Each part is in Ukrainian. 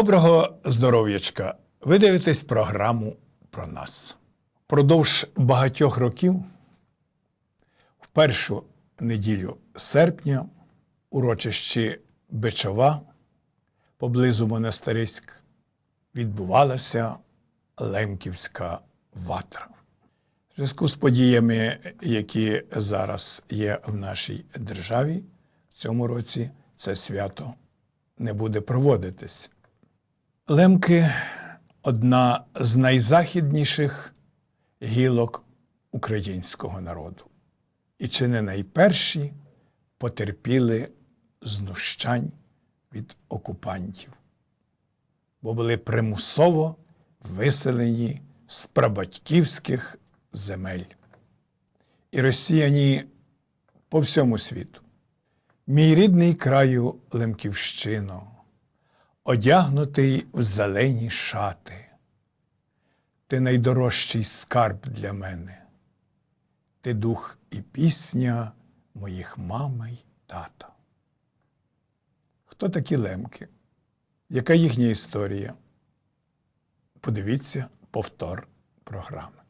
Доброго здоров'ячка! Ви дивитесь програму про нас. Продовж багатьох років, в першу неділю серпня, урочищі Бичова поблизу Монастириськ відбувалася Лемківська ватра. В зв'язку з подіями, які зараз є в нашій державі, в цьому році це свято не буде проводитись. Лемки одна з найзахідніших гілок українського народу. І чи не найперші потерпіли знущань від окупантів, бо були примусово виселені з прабатьківських земель. І росіяні по всьому світу. Мій рідний краю Лемківщино, одягнутий в зелені шати. Ти найдорожчий скарб для мене, ти дух і пісня моїх мами й тата. Хто такі лемки? Яка їхня історія? Подивіться повтор програми.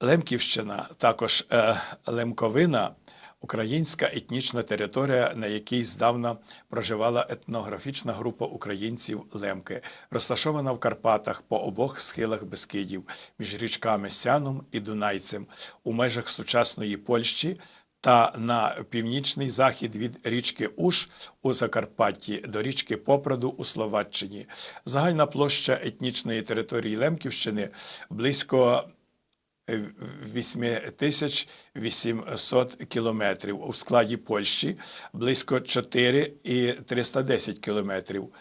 Лемківщина, також е, Лемковина, українська етнічна територія, на якій здавна проживала етнографічна група українців Лемки, розташована в Карпатах по обох схилах Бескидів, між річками Сяном і Дунайцем, у межах сучасної Польщі та на північний захід від річки Уш у Закарпатті до річки Попраду у Словаччині. Загальна площа етнічної території Лемківщини близько 8800 кілометрів, у складі Польщі близько 4 і 310 кілометрів,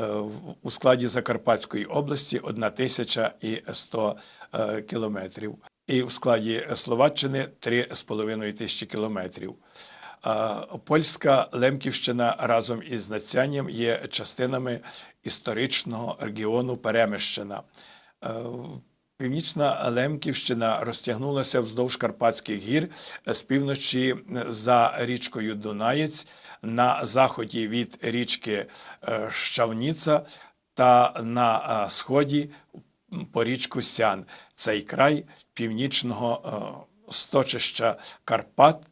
Е, у складі Закарпатської області 1100 е, кілометрів, і в складі Словаччини 3,5 тисячі кілометрів. Польська Лемківщина разом із Нацянням є частинами історичного регіону Перемищина. Е, Північна Лемківщина розтягнулася вздовж Карпатських гір з півночі за річкою Дунаєць на заході від річки е, Щавніца та на е, сході по річку Сян. Цей край північного е, сточища Карпат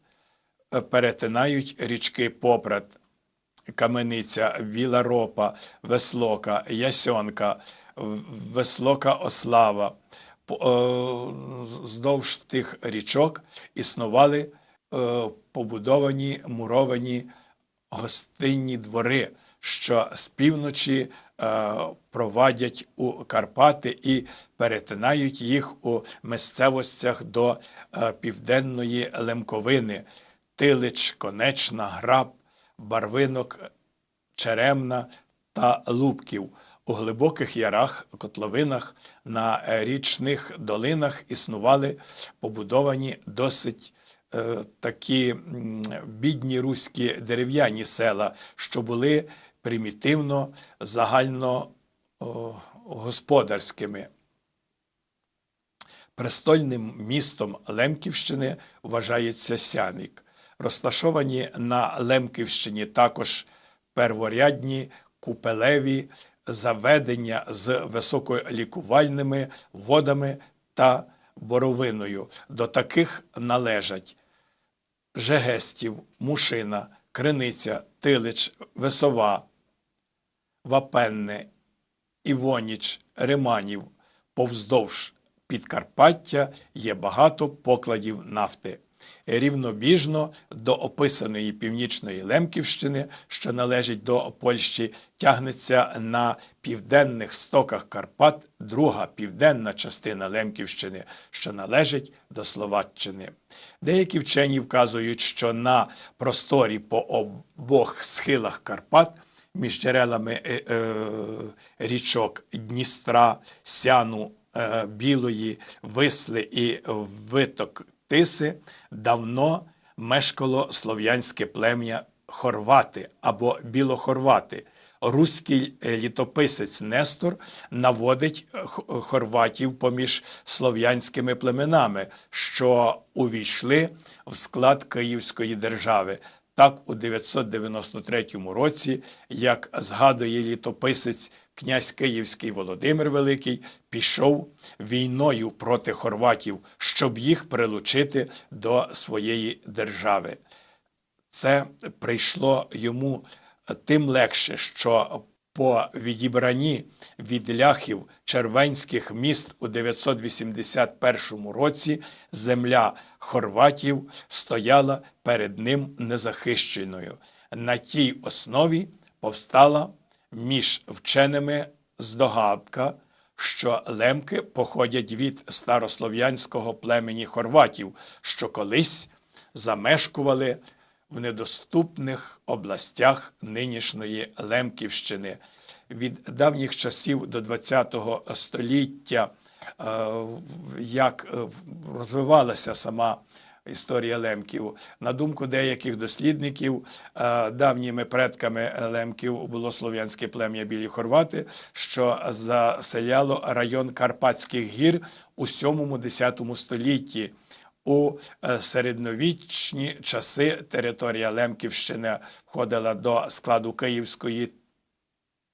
е, перетинають річки Попрат, Камениця, Біла Ропа, Веслока, Ясьонка, Веслока Ослава. Е, Здовж тих річок існували е, побудовані муровані гостинні двори, що з півночі е, провадять у Карпати і перетинають їх у місцевостях до південної Лемковини, Тилич, Конечна, Граб, Барвинок, Черемна та Лубків. У глибоких ярах, котловинах, на е, річних долинах існували побудовані досить е, такі бідні руські дерев'яні села, що були примітивно загально о, господарськими. Престольним містом Лемківщини вважається Сяник. Розташовані на Лемківщині також перворядні купелеві заведення з високолікувальними водами та боровиною. До таких належать Жегестів, Мушина, Криниця, Тилич, Весова, Вапенне, Івоніч, Риманів, повздовж Підкарпаття є багато покладів нафти. Рівнобіжно до описаної північної Лемківщини, що належить до Польщі, тягнеться на південних стоках Карпат друга південна частина Лемківщини, що належить до Словаччини. Деякі вчені вказують, що на просторі по обох схилах Карпат між джерелами е, е, річок Дністра, Сяну, е, Білої, Висли і виток Тиси давно мешкало слов'янське плем'я хорвати або білохорвати. Руський е, літописець Нестор наводить е, хорватів поміж слов'янськими племенами, що увійшли в склад Київської держави. Так, у 993 році, як згадує літописець князь Київський Володимир Великий пішов війною проти хорватів, щоб їх прилучити до своєї держави. Це прийшло йому тим легше, що по відібранні від ляхів червенських міст у 981 році земля хорватів стояла перед ним незахищеною. На тій основі повстала між вченими здогадка, що лемки походять від старослов'янського племені хорватів, що колись замешкували в недоступних областях нинішньої Лемківщини. Від давніх часів до ХХ століття, е, як е, розвивалася сама історія лемків. На думку деяких дослідників, е, давніми предками лемків було слов'янське плем'я Білі Хорвати, що заселяло район Карпатських гір у 7-10 столітті. У е, середньовічні часи територія Лемківщини входила до складу Київської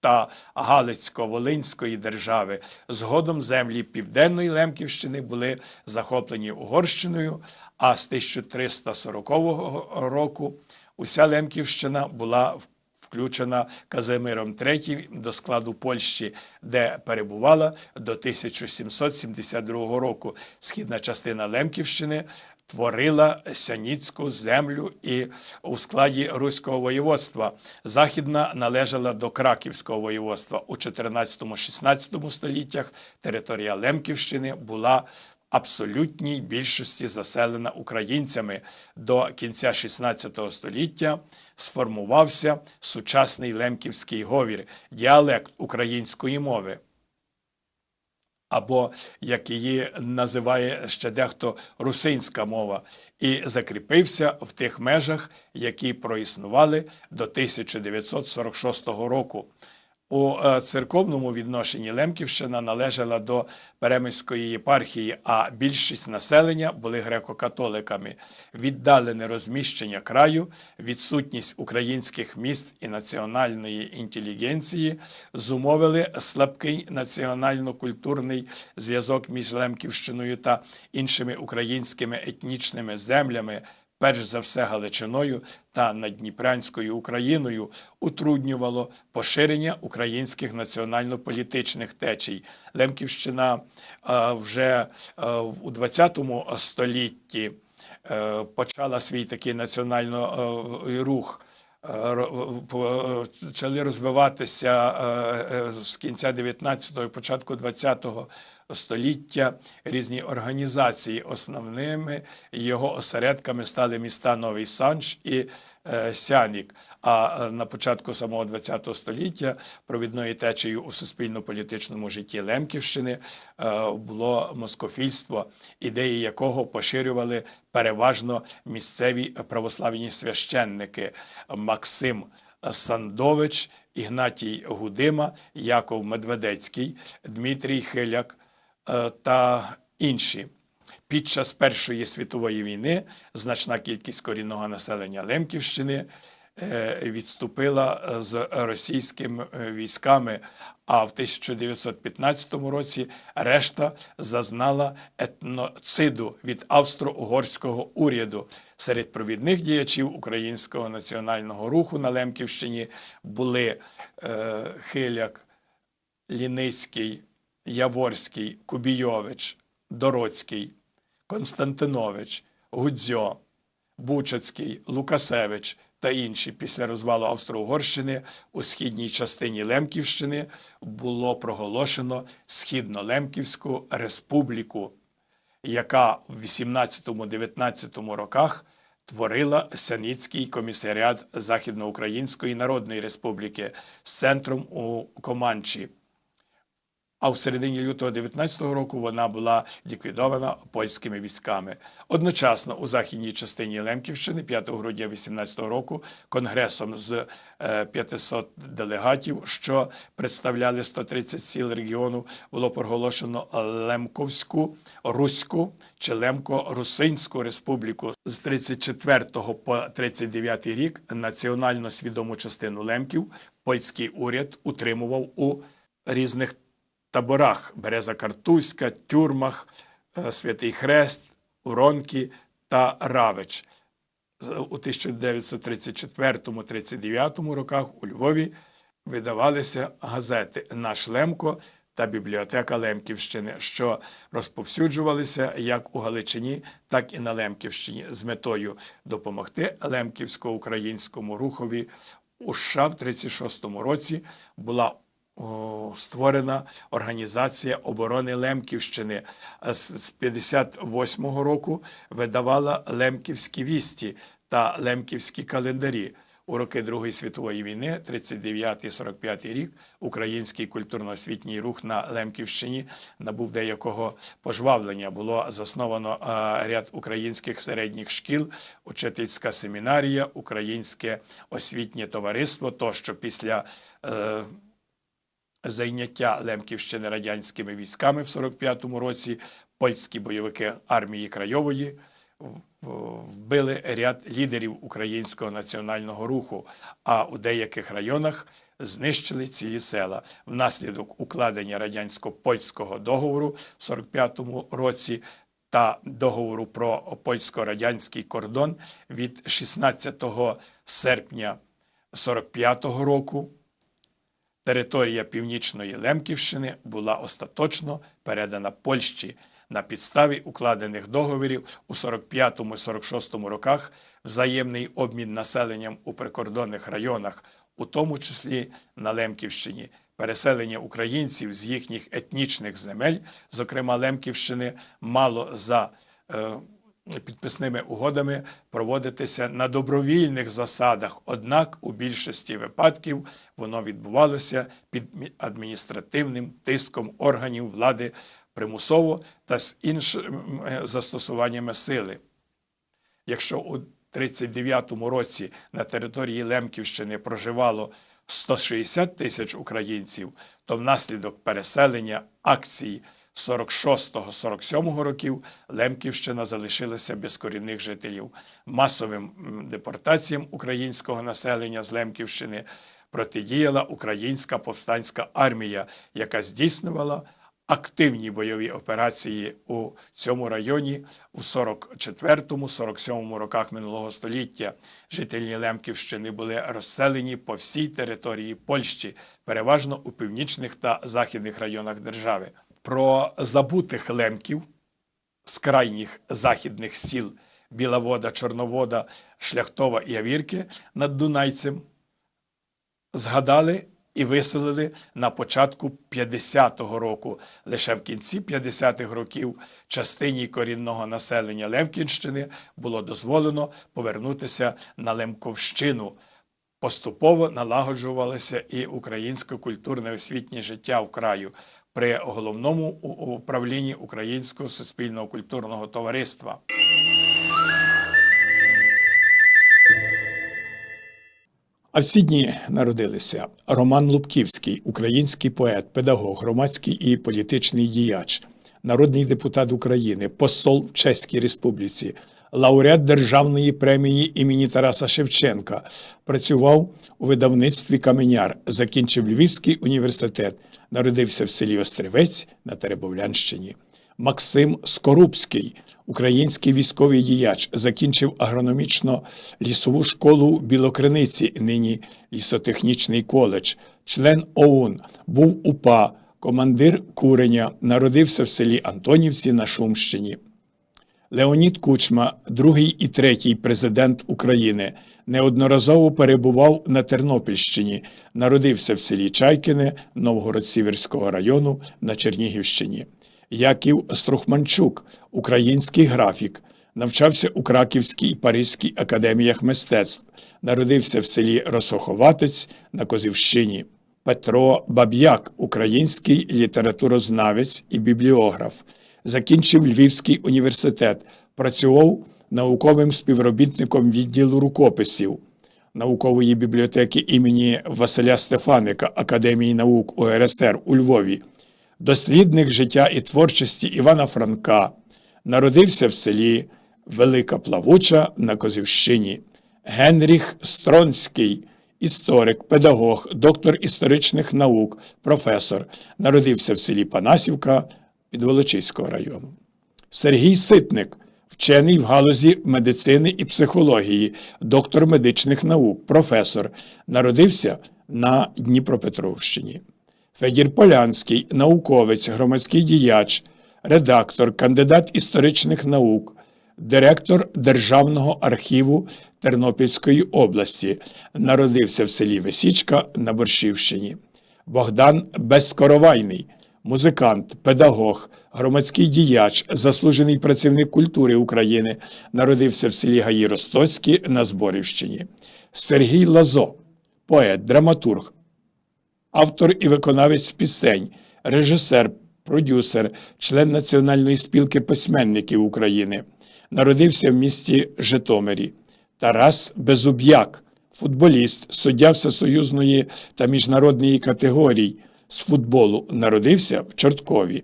та Галицько-Волинської держави. Згодом землі Південної Лемківщини були захоплені Угорщиною, а з 1340 року уся Лемківщина була включена Казимиром III до складу Польщі, де перебувала до 1772 року. Східна частина Лемківщини творила Сяніцьку землю і у складі Руського воєводства. Західна належала до Краківського воєводства. У 14-16 століттях територія Лемківщини була абсолютній більшості заселена українцями. До кінця XVI століття сформувався сучасний лемківський говір, діалект української мови. Або як її називає ще дехто русинська мова, і закріпився в тих межах, які проіснували до 1946 року. У е, церковному відношенні Лемківщина належала до Перемиської єпархії, а більшість населення були греко-католиками. Віддалене розміщення краю, відсутність українських міст і національної інтелігенції зумовили слабкий національно-культурний зв'язок між Лемківщиною та іншими українськими етнічними землями перш за все Галичиною та Надніпрянською Україною утруднювало поширення українських національно-політичних течій. Лемківщина вже у ХХ столітті е, почала свій такий національний е, рух. Е, почали розвиватися з кінця 19-го і початку 20-го століття різні організації. Основними його осередками стали міста Новий Санч і е, Сянік. А е, на початку самого ХХ століття провідною течею у суспільно-політичному житті Лемківщини е, було москофільство, ідеї якого поширювали переважно місцеві православні священники Максим Сандович. Ігнатій Гудима, Яков Медведецький, Дмитрій Хиляк, та інші. Під час Першої світової війни значна кількість корінного населення Лемківщини е, відступила з російськими е, військами, а в 1915 році решта зазнала етноциду від австро-угорського уряду. Серед провідних діячів українського національного руху на Лемківщині були Хиляк, Ліницький. Яворський, Кубійович, Дороцький, Константинович, Гудзьо, Бучацький, Лукасевич та інші після розвалу Австро-Угорщини у східній частині Лемківщини було проголошено Східно-Лемківську республіку, яка в 18-19 роках творила Сяницький комісаріат Західноукраїнської Народної Республіки з центром у Команчі. А в середині лютого 19-го року вона була ліквідована польськими військами. Одночасно у західній частині Лемківщини 5 грудня 18-го року конгресом з 500 е, делегатів, що представляли 130 сіл регіону, було проголошено Лемковську, Руську чи Лемко-Русинську республіку з 34 по 39 рік національно свідому частину лемків польський уряд утримував у різних таборах: Береза Картузька, Тюрмах, е, Святий Хрест, Уронки та Равич. У 1934-39 роках у Львові видавалися газети Наш Лемко та Бібліотека Лемківщини, що розповсюджувалися як у Галичині, так і на Лемківщині з метою допомогти лемківсько-українському рухові. У США в 36-му році була створена Організація оборони Лемківщини. З 58-го року видавала Лемківські вісті та Лемківські календарі. У роки Другої світової війни, 39-45 рік, український культурно-освітній рух на Лемківщині набув деякого пожвавлення. Було засновано е, ряд українських середніх шкіл, учительська семінарія, українське освітнє товариство. Тощо після е, зайняття Лемківщини радянськими військами в 45-му році польські бойовики армії Крайової вбили ряд лідерів українського національного руху, а у деяких районах знищили цілі села. Внаслідок укладення радянсько-польського договору в 45-му році та договору про польсько-радянський кордон від 16 серпня 45-го року Територія Північної Лемківщини була остаточно передана Польщі на підставі укладених договорів у 45-46 роках взаємний обмін населенням у прикордонних районах, у тому числі на Лемківщині, переселення українців з їхніх етнічних земель, зокрема Лемківщини, мало за е, підписними угодами проводитися на добровільних засадах. Однак у більшості випадків воно відбувалося під адміністративним тиском органів влади примусово та з іншими е, застосуваннями сили. Якщо у 1939 році на території Лемківщини проживало 160 тисяч українців, то внаслідок переселення акції 46-47 років Лемківщина залишилася без корінних жителів. Масовим депортаціям українського населення з Лемківщини протидіяла українська повстанська армія, яка здійснювала активні бойові операції у цьому районі у 44-47 роках минулого століття. Жителі Лемківщини були розселені по всій території Польщі, переважно у північних та західних районах держави. Про забутих лемків з крайніх західних сіл Біловода, Чорновода, Шляхтова і Явірки над Дунайцем згадали і виселили на початку 50-го року. Лише в кінці 50-х років частині корінного населення Левкінщини було дозволено повернутися на Лемковщину. Поступово налагоджувалося і українське культурне освітнє життя в краю при головному управлінні Українського суспільного культурного товариства. А в ці дні народилися Роман Лубківський, український поет, педагог, громадський і політичний діяч, народний депутат України, посол в Чеській Республіці, лауреат Державної премії імені Тараса Шевченка. Працював у видавництві Каменяр, закінчив Львівський університет, народився в селі Острівець на Теребовлянщині. Максим Скорубський, український військовий діяч, закінчив агрономічно-лісову школу в Білокриниці, нині лісотехнічний коледж, член ОУН, був УПА, командир куреня, народився в селі Антонівці на Шумщині. Леонід Кучма, другий і третій президент України, неодноразово перебував на Тернопільщині, народився в селі Чайкине Новгород-Сіверського району на Чернігівщині. Яків Струхманчук, український графік, навчався у Краківській і Паризькій академіях мистецтв, народився в селі Росоховатець на Козівщині. Петро Баб'як, український літературознавець і бібліограф, закінчив Львівський університет, працював науковим співробітником відділу рукописів наукової бібліотеки імені Василя Стефаника Академії наук УРСР у Львові, дослідник життя і творчості Івана Франка, народився в селі Велика Плавуча на Козівщині. Генріх Стронський, історик, педагог, доктор історичних наук, професор. Народився в селі Панасівка Підволочиського району. Сергій Ситник, вчений в галузі медицини і психології, доктор медичних наук, професор. Народився на Дніпропетровщині. Федір Полянський, науковець, громадський діяч, редактор, кандидат історичних наук, директор Державного архіву Тернопільської області. Народився в селі Весічка на Борщівщині. Богдан Безкоровайний, музикант, педагог, громадський діяч, заслужений працівник культури України, народився в селі Гаї Ростоцькі на Зборівщині. Сергій Лазо, поет, драматург, автор і виконавець пісень, режисер, продюсер, член Національної спілки письменників України. Народився в місті Житомирі. Тарас Безуб'як, футболіст, суддя всесоюзної та міжнародної категорій з футболу, народився в Чорткові.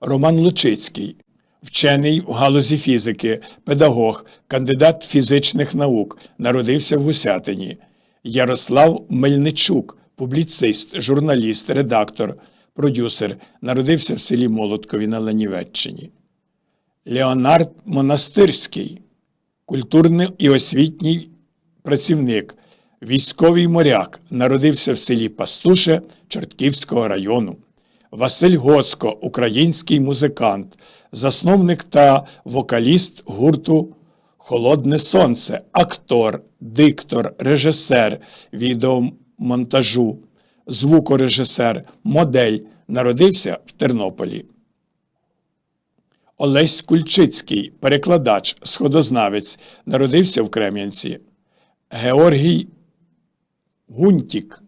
Роман Лучицький, вчений в галузі фізики, педагог, кандидат фізичних наук, народився в Гусятині. Ярослав Мельничук, публіцист, журналіст, редактор, продюсер, народився в селі Молоткові на Ланівеччині. Леонард Монастирський, культурний і освітній працівник, військовий моряк, народився в селі Пастуше Чортківського району. Василь Гоцко, український музикант, засновник та вокаліст гурту Холодне Сонце, актор, диктор, режисер відеомонтажу, звукорежисер, модель, народився в Тернополі. Олесь Кульчицький, перекладач, сходознавець, народився в Крем'янці. Георгій Гунтік,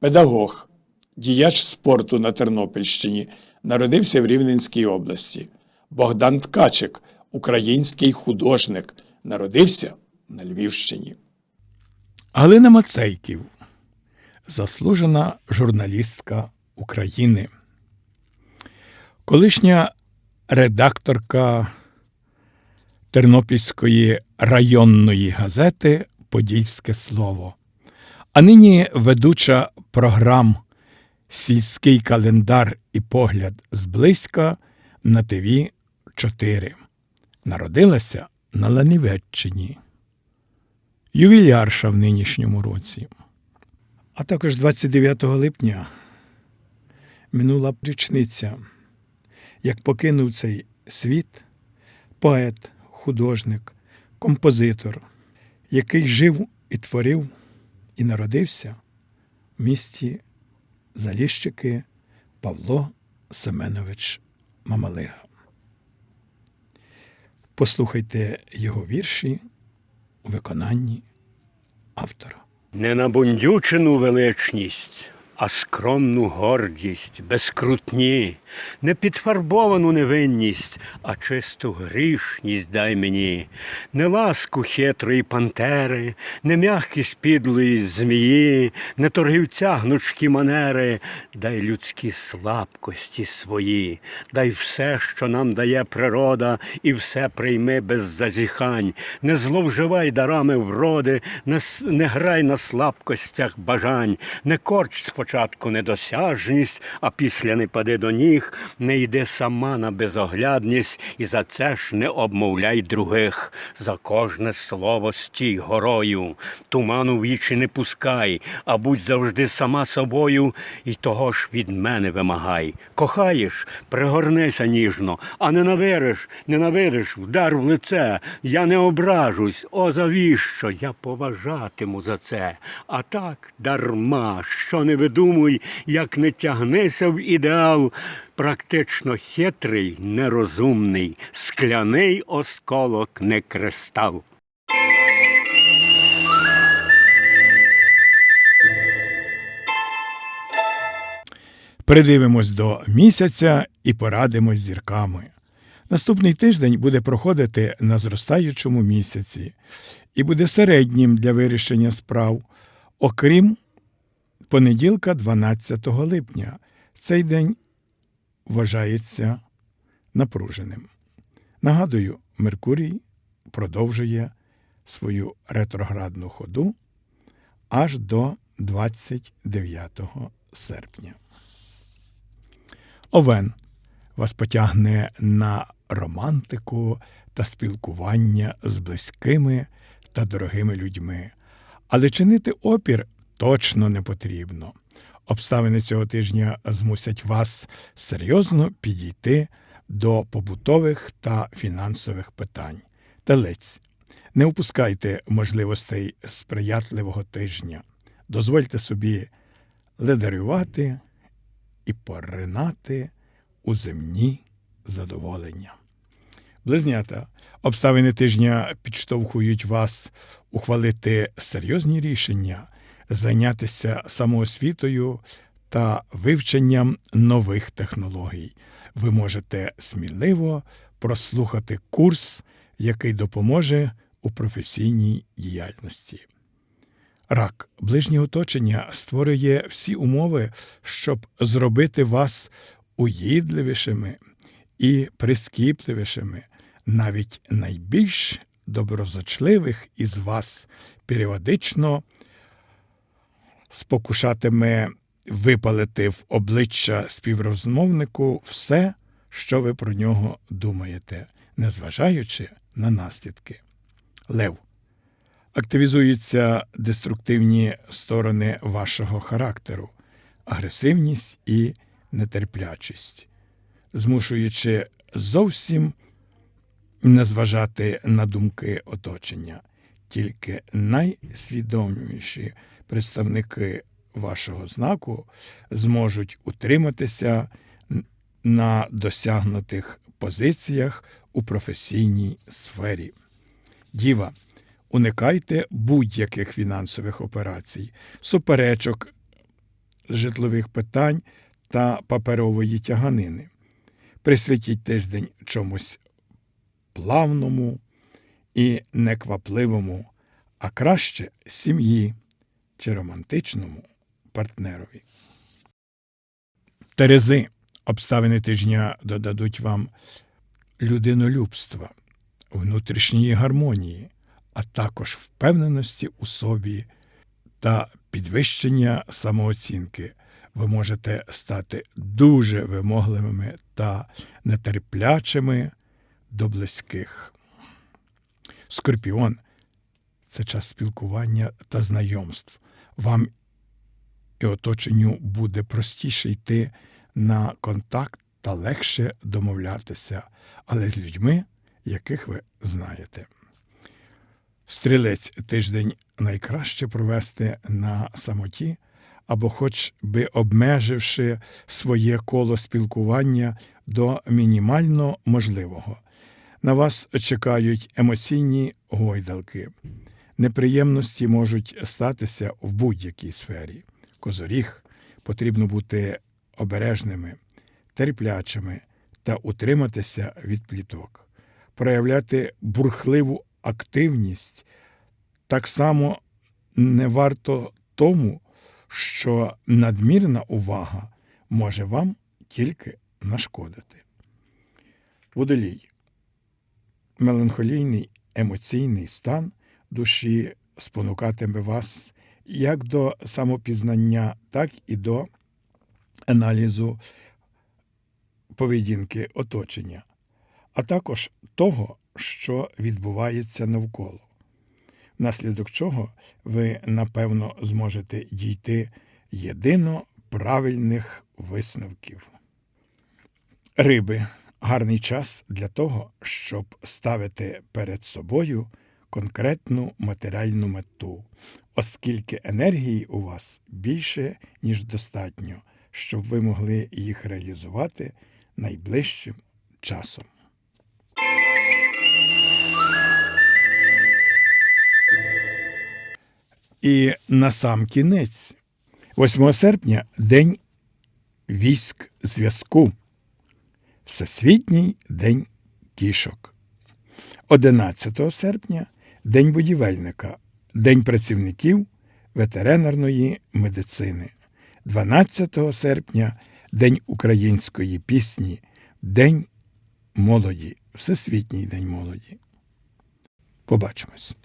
педагог, діяч спорту на Тернопільщині, народився в Рівненській області. Богдан Ткачик, український художник, народився на Львівщині. Галина Мацейків, заслужена журналістка України, колишня редакторка Тернопільської районної газети Подільське слово, а нині ведуча програм Сільський календар і погляд зблизька на ТВ 4. Народилася на Ланівеччині ювілярша в нинішньому році. А також 29 липня минула річниця, як покинув цей світ поет, художник, композитор, який жив і творив і народився в місті Заліщики Павло Семенович Мамалига. Послухайте його вірші у виконанні автора. Не на бундючину величність, а скромну гордість, безкрутні, не підфарбовану невинність, а чисту грішність дай мені, не ласку хитрої пантери, не м'якість підлої змії, не торгівця гнучкі манери, дай людські слабкості свої, дай все, що нам дає природа, і все прийми без зазіхань, не зловживай дарами вроди, не, не грай на слабкостях бажань, не корч спочатку недосяжність, а після не пади до ніг, не йди сама на безоглядність, і за це ж не обмовляй других. За кожне слово стій горою, туману вічі не пускай, а будь завжди сама собою, і того ж від мене вимагай. Кохаєш, пригорнися ніжно, а ненавидиш, ненавидиш, вдар в лице. Я не ображусь, о завіщо, я поважатиму за це. А так дарма, що не видумуй, як не тягнися в ідеал. Практично хитрий, нерозумний, скляний осколок не кристал. Придивимось до місяця і порадимось зірками. Наступний тиждень буде проходити на зростаючому місяці і буде середнім для вирішення справ, окрім понеділка, 12 липня. Цей день вважається напруженим. Нагадую, Меркурій продовжує свою ретроградну ходу, аж до 29 серпня. Овен вас потягне на романтику та спілкування з близькими та дорогими людьми. Але чинити опір точно не потрібно. Обставини цього тижня змусять вас серйозно підійти до побутових та фінансових питань. Телець. Не упускайте можливостей сприятливого тижня. Дозвольте собі ледарювати і поринати у земні задоволення. Близнята, обставини тижня підштовхують вас ухвалити серйозні рішення, зайнятися самоосвітою та вивченням нових технологій. Ви можете сміливо прослухати курс, який допоможе у професійній діяльності. Рак, ближнє оточення створює всі умови, щоб зробити вас уїдливішими і прискіпливішими. Навіть найбільш доброзичливих із вас періодично спокушатиме випалити в обличчя співрозмовнику все, що ви про нього думаєте, незважаючи на наслідки. Лев. Активізуються деструктивні сторони вашого характеру, агресивність і нетерплячість, змушуючи зовсім не зважати на думки оточення. Тільки найсвідоміші представники вашого знаку зможуть утриматися на досягнутих позиціях у професійній сфері. Діва, уникайте будь-яких фінансових операцій, суперечок житлових питань та паперової тяганини. Присвятіть тиждень чомусь плавному і неквапливому, а краще сім'ї чи романтичному партнерові. Терези обставини тижня додадуть вам людинолюбства, внутрішньої гармонії, а також впевненості у собі та підвищення самооцінки. Ви можете стати дуже вимогливими та нетерплячими до близьких. Скорпіон це час спілкування та знайомств. Вам і оточенню буде простіше йти на контакт та легше домовлятися, але з людьми, яких ви знаєте. Стрілець тиждень найкраще провести на самоті або хоч би обмеживши своє коло спілкування до мінімально можливого. На вас чекають емоційні гойдалки. Неприємності можуть статися в будь-якій сфері. Козоріг потрібно бути обережними, терплячими та утриматися від пліток, проявляти бурхливу активність так само не варто тому, що надмірна увага може вам тільки нашкодити. Водолій. Меланхолійний емоційний стан душі спонукатиме вас як до самопізнання, так і до аналізу поведінки оточення, а також того, що відбувається навколо, внаслідок чого ви, напевно, зможете дійти єдино правильних висновків. Риби гарний час для того, щоб ставити перед собою конкретну матеріальну мету, оскільки енергії у вас більше, ніж достатньо, щоб ви могли їх реалізувати найближчим часом. І на сам кінець, 8 серпня, День військ зв'язку, Всесвітній день кішок. 11 серпня День будівельника, День працівників ветеринарної медицини. 12 серпня День української пісні, День молоді, Всесвітній день молоді. Побачимось.